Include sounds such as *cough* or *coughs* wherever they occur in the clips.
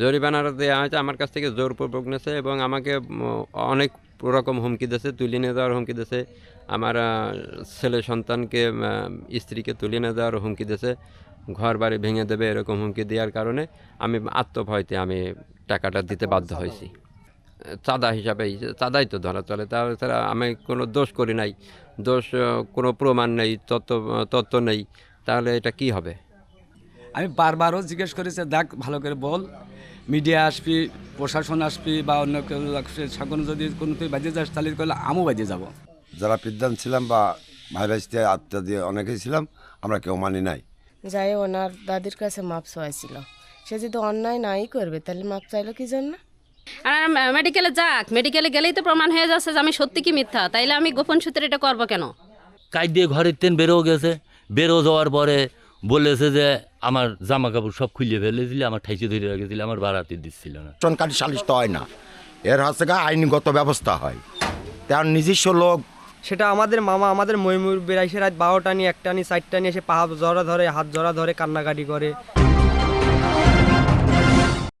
জরিমানার দেওয়া হয়েছে, আমার কাছ থেকে জোরপূর্বক নেছে এবং আমাকে অনেক রকম হুমকি দিয়েছে, তুলে নিয়ে যাওয়ার হুমকি দিয়েছে। আমার ছেলে সন্তানকে স্ত্রীকে তুলে নিয়ে যাওয়ার হুমকি দিয়েছে। ঘর বাড়ি ভেঙে দেবে এরকম হুমকি দেওয়ার কারণে আমি আত্মভয়তে আমি টাকাটা দিতে বাধ্য হয়েছি। চাঁদা হিসাবেই চাঁদাই তো ধরা চলে, তাছাড়া আমি কোনো দোষ করি নাই। দোষ কোনো প্রমাণ নেই, তত্ত্ব তত্ত্ব নেই, তাহলে এটা কি হবে? আমি বারবারও জিজ্ঞেস করেছি দেখ ভালো করে বল। মিডিয়া আসবি প্রশাসন আসবি বা অন্য কেউ আসবি, সকল যদি কোনো তুই বাজে যাস তাহলে করলে আমিও বাজে যাব। যারা বিদ্যান ছিলাম বা ভাই ভাইস্তে আত্মা দিয়ে অনেকেই ছিলাম আমরা কেউ মানি নাই। যাই ওনার দাদির কাছে মাপ চাইছিল সে যদি অন্যায় নাই করবে তাহলে মাপ চাইলো কি জন্য? আর মেডিকেলে যাক মেডিকেলে গেলেই তো প্রমাণ হয়ে যাচ্ছে যে আমি সত্যি কি মিথ্যা? তাইলে আমি গোপন সূত্রে এটা করব কেন? কাজ দিয়ে ঘরের তেন বেরো গেছে। বেরো যাওয়ার পরে বলেছে যে আমার জামা কাপড় সব খুলিয়ে ফেলেছিল আমার ঠাইসে ধরে রেখেছিল আমার বাড়াতে দিচ্ছিল না। টনকাটি সালিশ তো হয় না। এর হচ্ছে গা আইনগত ব্যবস্থা হয়। তার নিজস্ব লোক। সেটা আমাদের মামা আমাদের ময়মুর বেড়াইছে রাত বারোটা নিয়ে একটা নিয়ে চারটা নিয়ে এসে পা জড়া ধরে হাত জড়া ধরে কান্নাকাটি করে।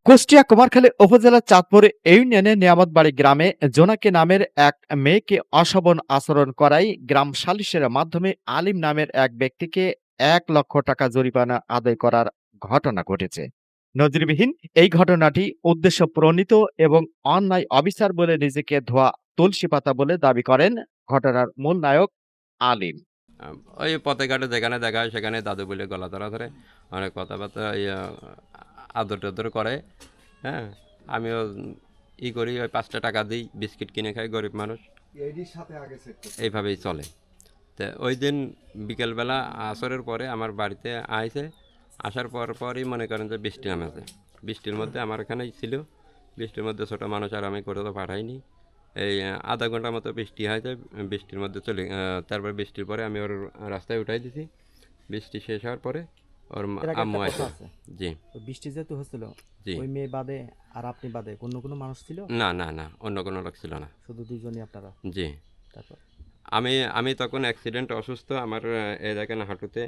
কুষ্টিয়া কুমারখালী উপজেলার চাঁদপুর ইউনিয়নের নিয়ামতবাড়ি গ্রামে জোনাকি নামের এক মেয়েকে অশোভন আচরণ করাই গ্রাম সালিশের মাধ্যমে আলিম নামের এক ব্যক্তিকে এক লক্ষ টাকা জরিমানা আদায় করার ঘটনা ঘটেছে। নজিরবিহীন এই ঘটনাটি উদ্দেশ্য প্রণীত এবং অন্যায় অবিচার বলে নিজেকে ধোয়া তুলসী পাতা বলে দাবি করেন ঘটনার মূল নায়ক আলিম। ওই পথে ঘাটে যেখানে দেখা হয় সেখানে দাদু বলে গলা ধরা ধরে অনেক কথাবার্তা আদর টাদর করে হ্যাঁ? আমিও ই করি ওই পাঁচটা টাকা দিই বিস্কিট কিনে খাই গরিব মানুষ। এইভাবেই চলে। তো ওই দিন বিকেলবেলা আসরের পরে আমার বাড়িতে আইছে। আসার পর পরই মনে করেন যে বৃষ্টি নামেছে। বৃষ্টির মধ্যে আমার এখানেই ছিল। বৃষ্টির মধ্যে ছোটো মানুষ আর আমি করে তো পাঠাইনি। এই আধা ঘণ্টার মতো বৃষ্টি হয়েছে বৃষ্টির মধ্যে চলে তারপর বৃষ্টির পরে আমি ওর রাস্তায় উঠাই দিছি। বৃষ্টি শেষ হওয়ার পরে ওর আম্মু আছে। জি। বৃষ্টি যেহেতু হচ্ছিল জি। ওই মেয়ে বাদে আর আপনি বাদে অন্য কোনো মানুষ ছিল? না না না অন্য কোনো লোক ছিল না। শুধু দুইজনই আপনারা? জি। তারপর? আমি আমি তখন অ্যাক্সিডেন্ট অসুস্থ আমার এ দেখেন হাঁটুতে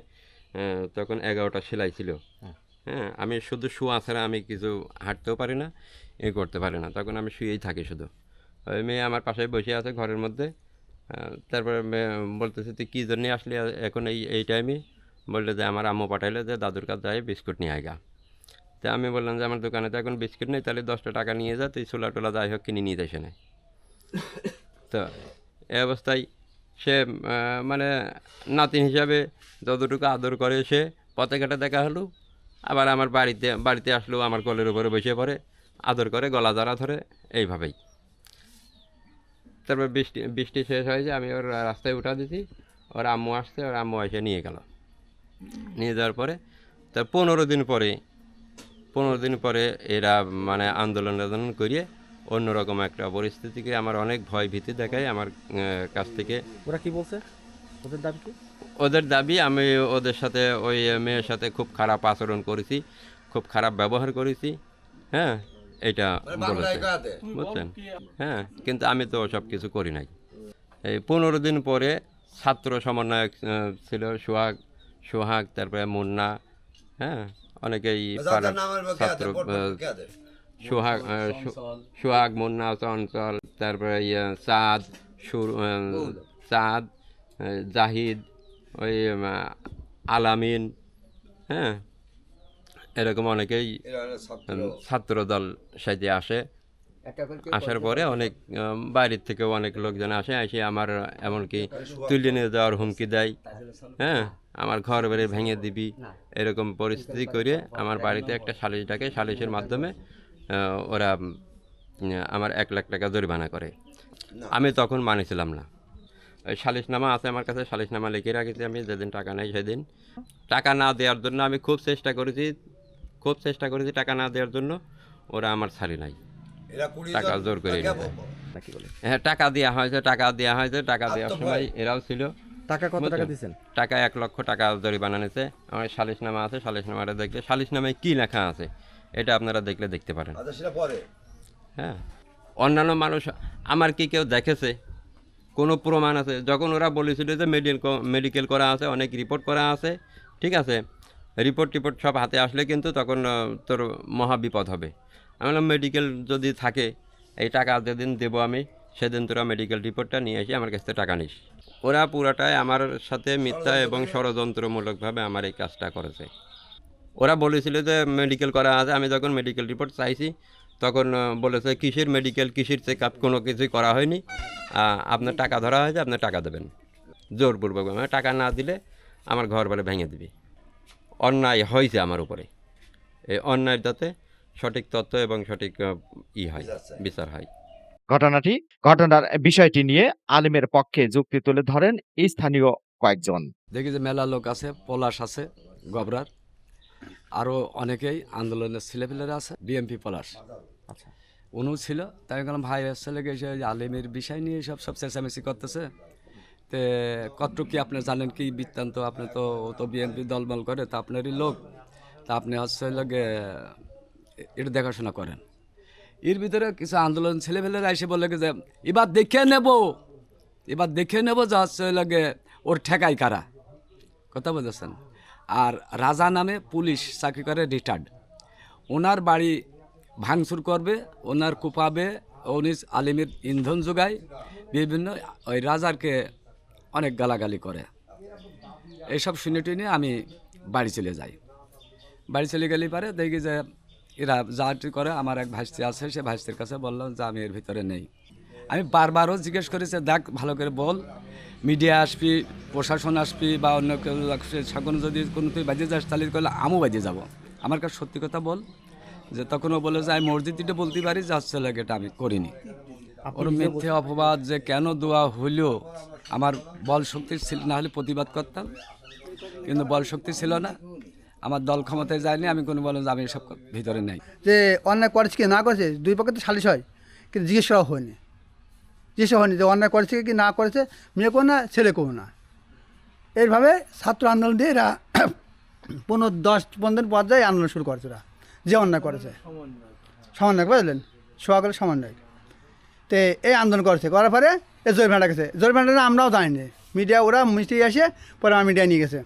তখন এগারোটা সেলাই ছিল। হ্যাঁ। হ্যাঁ আমি শুধু শোয়া ছাড়া আমি কিছু হাঁটতেও পারি না এ করতে পারি না। তখন আমি শুয়েই থাকি শুধু। ওই মেয়ে আমার পাশে বসে আছে ঘরের মধ্যে তারপরে বলতেছে তুই কী জন্যে আসলি এখন এই এই টাইমে বললে যে আমার আম্মু পাঠাইলে যে দাদুর কাছে যাই বিস্কুট নিয়ে আয়গা তা আমি বললাম যে আমার দোকানে তো এখন বিস্কুট নেই তাহলে দশটা টাকা নিয়ে যা তুই ছোলা টোলা যাই হোক কিনে নিয়ে যাই সেনে তো এই অবস্থায় সে মানে নাতিন হিসাবে যতটুকু আদর করে সে পথে ঘাটে দেখা হলো। আবার আমার বাড়িতে বাড়িতে আসলো, আমার গলের উপরে বসে পড়ে, আদর করে, গলা জড়া ধরে, এইভাবেই। তারপর বৃষ্টি বৃষ্টি শেষ হয়েছে, আমি ওর রাস্তায় উঠা দিছি। ওর আম্মু আসছে, ওর আম্মু এসে নিয়ে গেল। নিয়ে যাওয়ার পরে তার পনেরো দিন পরে, পনেরো দিন পরে এরা মানে আন্দোলন আন্দোলন করিয়ে অন্যরকম একটা পরিস্থিতিকে আমার অনেক ভয় ভীতি দেখায় আমার কাছ থেকে। ওরা কি বলছে? ওদের দাবি কি? ওদের দাবি আমি ওদের সাথে ওই মেয়ের সাথে খুব খারাপ আচরণ করেছি খুব খারাপ ব্যবহার করেছি হ্যাঁ এটা বলেছে। বুঝছেন? হ্যাঁ কিন্তু আমি তো সব কিছু করি নাই। এই পনেরো দিন পরে ছাত্র সমন্বয়ক ছিল সোহাগ সোহাগ তারপরে মুন্না হ্যাঁ অনেকেই পাড়ার ছাত্র আহ, সোহাগ সোহাগ মুন্না চঞ্চল তারপরে ইয়ে চাঁদ সুর চাঁদ জাহিদ ওই আলামিন হ্যাঁ এরকম অনেকেই উম, ছাত্র দল সাজে আসে। আসার পরে অনেক বাইরের থেকেও অনেক লোকজন আসে এসে আমার এমনকি তুলে নিয়ে যাওয়ার হুমকি দেয়। হ্যাঁ আমার ঘর বেড়ে ভেঙে দিবি এরকম পরিস্থিতি করে আমার বাড়িতে একটা সালিশ ডাকে সালিশের মাধ্যমে ওরা আমার এক লাখ টাকা জরিমানা করে। আমি তখন মানেছিলাম না। ওই সালিশনামা আছে আমার কাছে সালিশনামা লিখে রাখেছি আমি যেদিন টাকা নেই সেদিন। টাকা না দেওয়ার জন্য আমি খুব চেষ্টা করেছি খুব চেষ্টা করেছি টাকা না দেওয়ার জন্য ওরা আমার ছাড়ি নাই। টাকা জোর করে হ্যাঁ টাকা দেওয়া হয়েছে টাকা দেওয়া হয়েছে টাকা দেওয়ার সময় এরাও ছিল। টাকা কত টাকা দিয়েছেন? টাকা এক লক্ষ টাকা জরিমানা নিয়েছে আমার সালিশনামা আছে সালিশনামাটা দেখলে সালিশনামায় কী লেখা আছে? এটা আপনারা দেখলে দেখতে পারেন। হ্যাঁ। অন্যান্য মানুষ আমার কি কেউ দেখেছে? কোনো প্রমাণ আছে? যখন ওরা বলেছিল যে মেডিকেল মেডিকেল করা আছে অনেক রিপোর্ট করা আছে ঠিক আছে? রিপোর্ট টিপোর্ট সব হাতে আসলে কিন্তু তখন তোর মহা বিপদ হবে। আমি বললাম মেডিকেল যদি থাকে এই টাকা যেদিন দেবো আমি সেদিন তোরা মেডিকেল রিপোর্টটা নিয়ে এসে আমার কাছ থেকে টাকা নিস। ওরা পুরাটাই আমার সাথে মিথ্যা এবং ষড়যন্ত্রমূলকভাবে আমার এই কাজটা করেছে। ওরা বলেছিল যে মেডিকেল করা আছে। আমি যখন মেডিকেল রিপোর্ট চাইছি তখন বলেছে কিসের মেডিকেল কিসের চেক আপ কোনো কিছুই করা হয়নি। আপনার টাকা ধরা হয়েছে আপনার টাকা দেবেন। জোরপূর্বক মানে টাকা না দিলে আমার ঘর বাড়ি ভেঙে দিবি। অন্যায় হয়েছে আমার উপরে। এই অন্যায় যাতে সঠিক তথ্য এবং সঠিক ই হয় বিচার হয়। ঘটনাটি ঘটনার বিষয়টি নিয়ে আলিমের পক্ষে যুক্তি তুলে ধরেন স্থানীয় কয়েকজন। দেখি যে মেলা লোক আছে পলাশ আছে গবরার। আরও অনেকেই আন্দোলনের ছেলেপেলেরা আছে বিএমপি পলাশ আচ্ছা। উনু ছিল তাই আমি বললাম ভাই ছেলে গেছে আলিমের বিষয় নিয়ে সব সব চেঁচামেচি করতেছে। তে কতটুকু কি আপনি জানেন কি বৃত্তান্ত? আপনি তো ও তো বিএনপি দলবল করে তা আপনারই লোক। তা আপনি হচ্ছে লাগে এটা দেখাশোনা করেন। এর ভিতরে কিছু আন্দোলন ছেলেপেলেরা এসে বলে যে এবার দেখে নেব। এবার দেখে নেব যে হচ্ছে লাগে ওর ঠেকাই কারা। কথা বুঝেছেন আর রাজা নামে পুলিশ চাকরি করে রিটার্ড ওনার বাড়ি ভাঙচুর করবে, ওনার কুপাবে উনি আলিমের ইন্ধন যোগায়, বিভিন্ন ওই রাজারকে অনেক গালাগালি করে। এইসব শুনে টুনে আমি বাড়ি চলে যাই। বাড়ি চলে গেলে পারে দেখি যে এরা যাটি করে, আমার এক ভাইস্তি আছে, সে ভাইস্তির কাছে বললাম যে আমি এর ভিতরে নেই। আমি বারবারও জিজ্ঞেস করেছি দেখ, ভালো করে বল। মিডিয়া আসবি প্রশাসন আসবি বা অন্য কেউ আসবে, সকল যদি কোনো তুই বাজে যাস তাহলে করলে আমিও বাজে যাব। আমার কাছে সত্যি কথা বল যে তখন ও বলে যে আমি মসজিদটা বলতে পারি যে আসছে লাগে এটা আমি করিনি। ওর মিথ্যে অপবাদ যে কেন দোয়া হইল? আমার বল শক্তি ছিল না হলে প্রতিবাদ করতাম কিন্তু বল শক্তি ছিল না। আমার দল ক্ষমতায় যায়নি আমি কোনো বললাম যে আমি এসব ভিতরে নেই। যে অন্যায় করেছে কি না করেছে দুই পক্ষে তো সালিশ হয় কিন্তু জিজ্ঞেস করা হয়নি। জিজ্ঞেস হয়নি যে অন্যায় করেছে কি না করেছে মেয়ে কেউ না ছেলে কেউ না। এইভাবে ছাত্র আন্দোলন দিয়ে এরা *coughs* পনেরো দশ পনেরো দিন পর্যায়ে আন্দোলন শুরু করেছে ওরা যে অন্যায় করেছে। সমন্বয় বুঝলেন? সোহাগের সমন্বয় তো এই আন্দোলন করেছে করার পরে এ জরিমানা গেছে। জরিমানাটা আমরাও জানিনি। মিডিয়া ওরা মিষ্টি আসে পরে আমার মিডিয়া নিয়ে গেছে।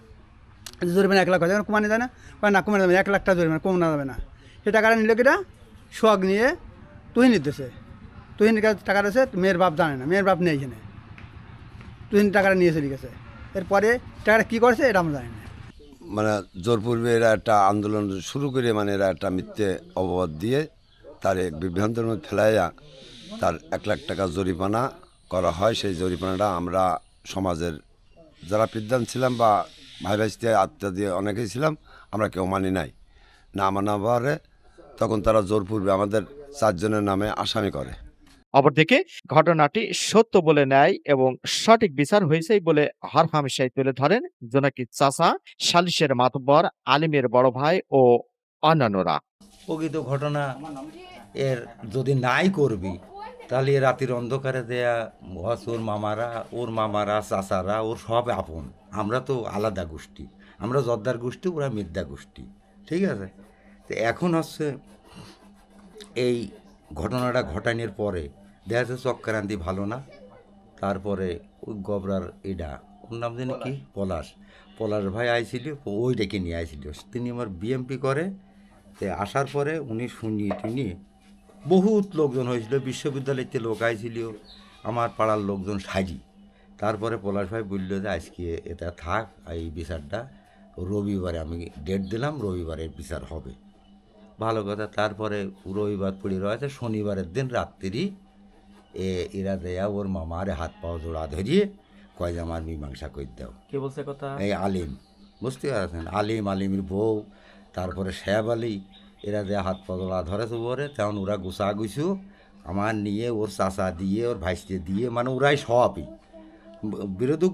জরিমানা এক লাখ হয় কমানো যায় না না কমানো যাবে না, এক লাখ টাকা জরিমানা কমানো যাবে না। সে টাকাটা নিল কিটা সোহাগ নিয়ে তুহিন নিতেছে তুহিনের কাছে টাকা রয়েছে, মেয়ের বাপ জানে না, মেয়ের বাপ নেই এখানে। তুহিন টাকাটা নিয়ে চলে গেছে। এরপরে টাকাটা কী করেছে, এটা আমরা জানি না। মানে জোরপূর্বে এরা একটা আন্দোলন শুরু করে মানে এরা একটা মিথ্যে অপবাদ দিয়ে তার বিভ্রান্তের মধ্যে ফেলাইয়া তার এক লাখ টাকা জরিমানা করা হয়। সেই জরিমানাটা আমরা সমাজের যারা বিদ্যান ছিলাম বা ভাই ভাইস্তে আত্মা দিয়ে অনেকেই ছিলাম, আমরা কেউ মানি নাই। না মানা তখন তারা জোরপূর্বে আমাদের চারজনের নামে আসামি করে। অপরদিকে ঘটনাটি সত্য বলে নেয় এবং সঠিক বিচার হয়েছেই বলে হরহামেশাই তুলে ধরেন। জোনাকি চাচা সালিশের মাতব্বর, আলিমের বড় ভাই ও অন্যান্যরা। প্রকৃত ঘটনা এর যদি নাই করবি, তাহলে রাতের অন্ধকারে দেয়া হস ওর মামারা ওর মামারা, চাচারা, ওর সব আপন। আমরা তো আলাদা গোষ্ঠী। আমরা জর্দার গোষ্ঠী, ওরা মিদ্যা গোষ্ঠী। ঠিক আছে? তো এখন হচ্ছে এই ঘটনাটা ঘটানোর পরে দেখা যাচ্ছে চক্রান্তি ভালো না। তারপরে ওই গবরার এটা ওর নাম জানি কি? পলাশ। পলাশ। ভাই আইছিল ওই ডেকে নিয়ে আইছিল তিনি আমার বিএমপি করে তে আসার পরে উনি শুনি টুনি বহুত লোকজন হয়েছিল বিশ্ববিদ্যালয়তে লোক আইছিল আমার পাড়ার লোকজন সাজি। তারপরে পলাশ ভাই বলল যে আজকে এটা থাক এই বিচারটা। রবিবারে আমি ডেট দিলাম রবিবারের বিচার হবে। ভালো কথা তারপরে রবিবার পড়ে রয়েছে শনিবারের দিন রাত্রি এ এরা দেয়া ওর মামারে হাত পাও জোড়া ধরিয়ে কয় যে আমার মীমাংসা করে দাও। কে বলছে কথা? এই আলিম। বুঝতে পারছেন? আলিম আলিমের বউ তারপরে শ্যাব আলী এরা যে হাত পদলা ধরেছে ওরে তেমন ওরা গুছা গুছু আমার নিয়ে ওর চাচা দিয়ে ওর ভাইসকে দিয়ে মানে ওরাই সবই। বিরোধী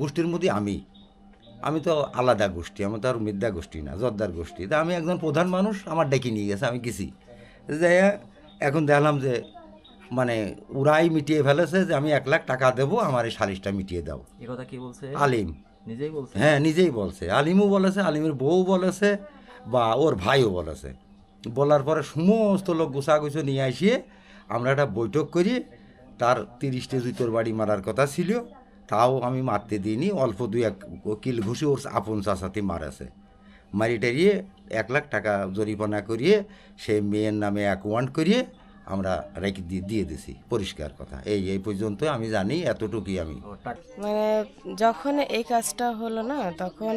গোষ্ঠীর মধ্যে আমি। আমি তো আলাদা গোষ্ঠী আমি তো আর মিদ্যা গোষ্ঠী না জর্দার গোষ্ঠী। তা আমি একজন প্রধান মানুষ আমার ডেকে নিয়ে গেছে আমি গেছি। যে এখন দেখলাম যে মানে ওরাই মিটিয়ে ফেলেছে যে আমি এক লাখ টাকা দেবো আমার এই সালিশটা মিটিয়ে দাও। এ কথা কি বলছে? আলিম। নিজেই বলছে? হ্যাঁ নিজেই বলছে। আলিমও বলেছে আলিমের বউ বলেছে বা ওর ভাইও বলেছে। বলার পরে সমস্ত লোক গুছাগুছো নিয়ে আসিয়ে আমরা একটা বৈঠক করি। তার তিরিশটা জুতোর বাড়ি মারার কথা ছিল। তাও আমি মারতে দিইনি। অল্প দুই এক কিল ঘুষি ওর আপন চাষাতে মারাছে। মারি টারিয়ে এক লাখ টাকা জরিমানা করিয়ে সেই মেয়ের নামে অ্যাকাউন্ট করিয়ে আমরা রেখে দিয়ে দিয়ে দিছি। পরিষ্কার কথা। এই এই পর্যন্ত আমি জানি এতটুকুই আমি। মানে যখন এই কাজটা হলো না তখন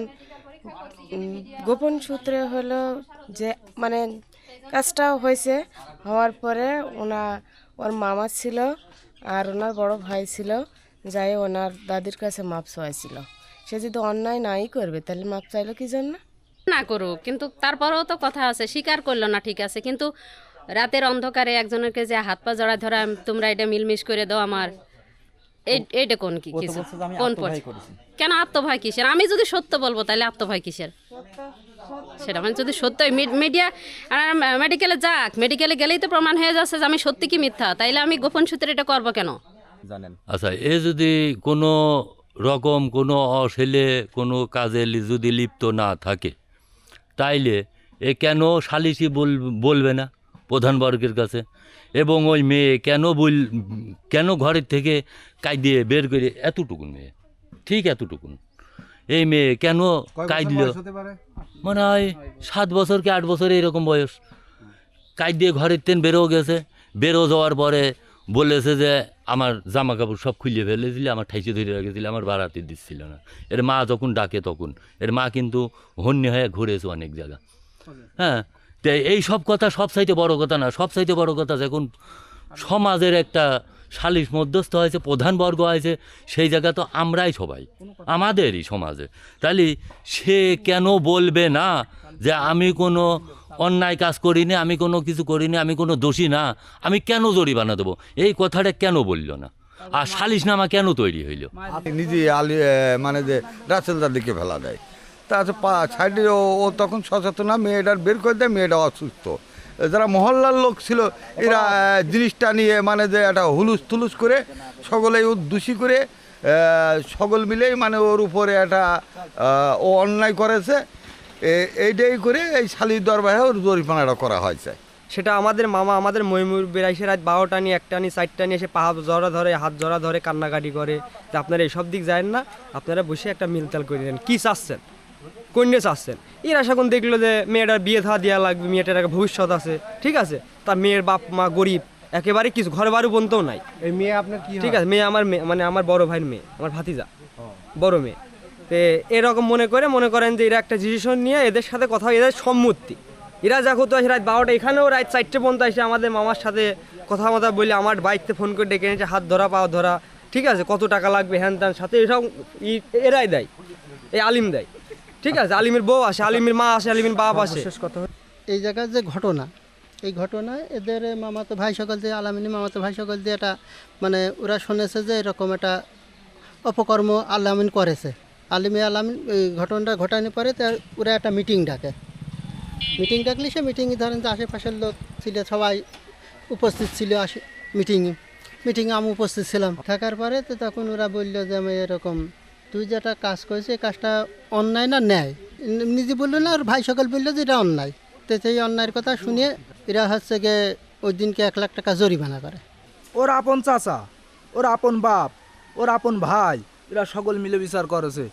গোপন সূত্রে হলো যে মানে কাজটা হয়েছে হওয়ার পরে ওনা ওর মামা ছিল আর ওনার বড় ভাই ছিল যাই ওনার দাদির কাছে মাপ চাইছিল সে যদি অন্যায় নাই করবে তাহলে মাপ চাইলো কি জন্য? না করুক কিন্তু তারপরেও তো কথা আছে স্বীকার করল না ঠিক আছে কিন্তু রাতের অন্ধকারে একজনকে যে হাত পা জড়া ধরা তোমরা এটা মিলমিশ করে দাও আমার। এই- এইটা কোন কি কিছু আমি কোন। কেন আত্মভয় কিসের? আমি যদি সত্য বলব তাহলে আত্মভয় কিসের? সেটা মানে যদি সত্য মিডিয়া মেডিকেলে যাক মেডিকেলে গেলেই তো প্রমাণ হয়ে যাচ্ছে যে আমি সত্যি কি মিথ্যা। তাইলে আমি গোপন সূত্রে এটা করব কেন? জানেন। আচ্ছা এ যদি কোনো রকম কোনো অছেলে কোনো কাজে যদি লিপ্ত না থাকে তাইলে এ কেন সালিসি বল বলবে না? প্রধানবর্গের কাছে। এবং ওই মেয়ে কেন বল কেন ঘরের থেকে কায়দিয়ে বের করে এতটুকুন মেয়ে? ঠিক এতটুকুন। এই মেয়ে কেন কায়দিল মনে হয় সাত বছর কি আট বছর এরকম বয়স। দিয়ে ঘরের তেন বেরো গেছে। বেরো যাওয়ার পরে বলেছে যে আমার জামা কাপড় সব খুলে ফেলেছিল আমার ঠাইসে ধরে রেখেছিল আমার বাড়াতে দিচ্ছিল না। এর মা যখন ডাকে তখন এর মা কিন্তু হন্যে হয়ে ঘুরেছে অনেক জায়গা। হ্যাঁ এই সব কথা সব চাইতে বড় কথা না, সব চাইতে বড় কথা যখন সমাজের একটা সালিশ মধ্যস্থ হয়েছে, প্রধান বর্গ হয়েছে, সেই জায়গা তো আমরাই সবাই, আমাদেরই সমাজে। তাহলে সে কেন বলবে না যে আমি কোনো অন্যায় কাজ করিনি, আমি কোনো কিছু করিনি, আমি কোনো দোষী না, আমি কেন জরিমানা দেবো? এই কথাটা কেন বলল না? আর সালিশনামা কেন তৈরি হইল? নিজে আলি মানে যে রাসেলদার দিকে ফেলা দেয়। তা সাইডে ও তখন সচেতন, না মেয়েটার বের করে দেয়, মেয়েটা অসুস্থ। যারা মহল্লার লোক ছিল, এরা জিনিসটা নিয়ে মানে যে একটা হুলুস থুলুস করে সকলেই দোষী করে সকল মিলেই মানে ওর উপরে একটা ও অন্যায় করেছে। এইটাই করে এই শালির দরবারে ওর জরিমানাটা করা হয়েছে। সেটা আমাদের মামা, আমাদের ময়মুর বেড়াইছে রাত বারোটা নিয়ে, একটা নিয়ে, চারটা নিয়ে এসে পা জড়া ধরে, হাত জড়া ধরে কান্নাকাটি করে। যে আপনারা এইসব দিক যায় না? আপনারা বসে একটা মিলতাল করে দেন। কী চাচ্ছেন? কন্যা চাচ্ছেন এরা এখন দেখল যে মেয়েটার বিয়ে থা দেওয়া লাগবে মেয়েটার একটা ভবিষ্যৎ আছে ঠিক আছে? তার মেয়ের বাপ মা গরিব একেবারে কিছু ঘর বাড়ি বলতেও নাই। এই মেয়ে আপনার কি ঠিক আছে মেয়ে আমার মেয়ে মানে আমার বড় ভাইয়ের মেয়ে আমার ভাতিজা বড় মেয়ে। তো এরকম মনে করে মনে করেন যে এরা একটা ডিসিশন নিয়ে এদের সাথে কথা এদের সম্মতি। এরা যা করতে আসে রাত বারোটা এখানেও রাত চারটে পর্যন্ত এসে আমাদের মামার সাথে কথা মতো বলে আমার বাইকতে ফোন করে ডেকে এনেছে হাত ধরা পাও ধরা ঠিক আছে? কত টাকা লাগবে হ্যান ত্যান সাথে এসব এরাই দেয় এই আলিম দেয়। ঠিক আছে, আলিমের বউ আসে, আলিমের মা আসে, আলিমের বাপ আসে। শেষ কথা এই জায়গার যে ঘটনা, এই ঘটনায় এদের মামাতো ভাই সকল দিয়ে, আলামিনী মামাতো ভাই সকল দিয়ে একটা মানে ওরা শুনেছে যে এরকম একটা অপকর্ম আলামিন করেছে। আলিমী আলামিন, এই ঘটনাটা ঘটানোর পরে ওরা একটা মিটিং ডাকে। মিটিং ডাকলে সে মিটিংয়ে ধরেন যে আশেপাশের লোক ছিল, সবাই উপস্থিত ছিল আসে মিটিংয়ে। মিটিংয়ে আমি উপস্থিত ছিলাম। থাকার পরে তো তখন ওরা বলল যে আমি এরকম তুই যেটা কাজ করেছিস, এই কাজটা অন্যায় না ন্যায়? নিজে বলল না, আর ভাই সকল বলল যে এটা অন্যায়। তো সেই অন্যায়ের কথা শুনে এরা হচ্ছে গিয়ে ওই দিনকে এক লাখ টাকা জরিমানা করে। ওর আপন চাচা, ওর আপন বাপ, ওর আপন ভাই, এরা সকল মিলে বিচার করেছে।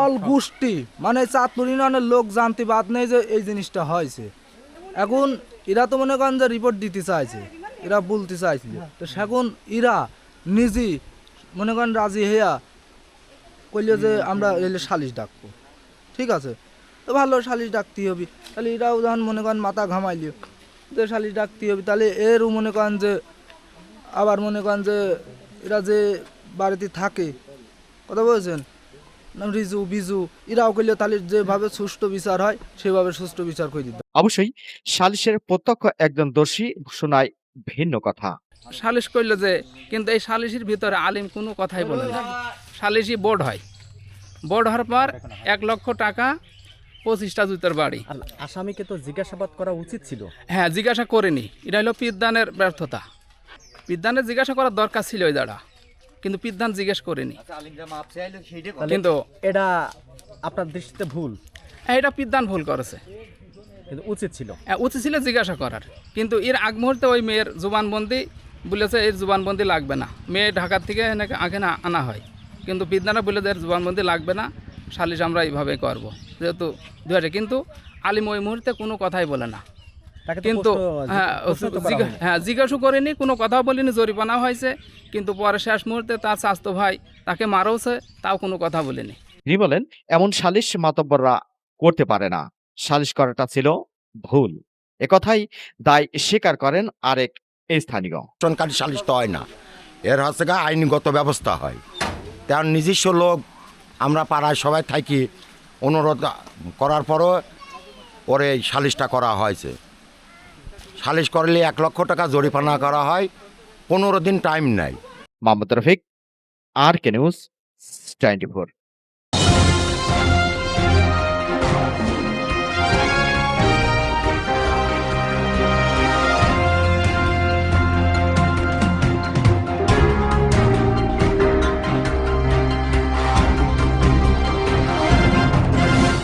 অল গোষ্ঠী মানে চাঁদপুর ইউনিয়নের লোক জানতে বাদ নেই যে এই জিনিসটা হয়েছে। এখন এরা তো মনে করেন যে রিপোর্ট দিতে চাইছে, এরা বলতে চাইছিল তো সেখন এরা নিজে মনে করেন রাজি হইয়া কইল যে আমরা এলে সালিশ ডাকবো। ঠিক আছে? তো ভালো সালিশ ডাকতে হবে। তাহলে এরাও যখন মনে করেন মাথা ঘামাইলি যে সালিশ ডাকতে হবে। তাহলে এরও মনে করেন যে আবার মনে করেন যে এরা যে বাড়িতে থাকে কথা বলছেন? রিজু বিজু এরাও করলে তাহলে যেভাবে সুষ্ঠু বিচার হয় সেভাবে সুষ্ঠু বিচার করে দিতে অবশ্যই সালিশের প্রত্যক্ষ একজন দোষী শোনায় ভিন্ন কথা। সালিশ করল যে কিন্তু এই সালিশির ভিতরে আলিম কোনো কথাই বলে না। সালিশি বোর্ড হয়। বোর্ড হওয়ার পর এক লক্ষ টাকা পঁচিশটা জুতোর বাড়ি। আসামিকে তো জিজ্ঞাসাবাদ করা উচিত ছিল। হ্যাঁ জিজ্ঞাসা করেনি। এটা হলো পিদ্দানের ব্যর্থতা। পিদ্দানের জিজ্ঞাসা করার দরকার ছিল ওই দাঁড়া কিন্তু পিদ্দান জিজ্ঞেস করেনি। কিন্তু এটা আপনার দৃষ্টিতে ভুল? হ্যাঁ এটা পিদ্দান ভুল করেছে। কিন্তু উচিত ছিল। হ্যাঁ, উচিত ছিল জিজ্ঞাসা করার। কিন্তু এর আগ মুহূর্তে ওই মেয়ের জুবানবন্দি বলেছে এর জুবানবন্দি লাগবে না। মেয়ে ঢাকার থেকে এনেকে আগে না আনা হয়। কিন্তু বিদ্যানা বলে যে এর জুবানবন্দি লাগবে না সালিশ আমরা এইভাবে করব যেহেতু দু হাজার কিন্তু আলিম ওই মুহূর্তে কোনো কথাই বলে না। কিন্তু হ্যাঁ। হ্যাঁ জিজ্ঞাসা করিনি কোনো কথাও বলিনি জরিমানা হয়েছে কিন্তু পরে শেষ মুহূর্তে তার স্বাস্থ্য ভাই তাকে মারওছে তাও কোনো কথা বলিনি। তিনি বলেন এমন সালিশ মাতব্বররা করতে পারে না। সালিশ করাটা ছিল ভুল। একথাই দায় স্বীকার করেন আরেক স্থানীয়। নির্বাচনকারী সালিশ তো হয় না। এর হচ্ছে গা আইনগত ব্যবস্থা হয়। তার নিজস্ব লোক, আমরা পাড়ায় সবাই থাকি, অনুরোধ করার পরও ওরে সালিশটা করা হয়েছে। সালিশ করলে এক লক্ষ টাকা জরিমানা করা হয়, পনেরো দিন টাইম নেয়। Mohammad Rafiq R K news twenty four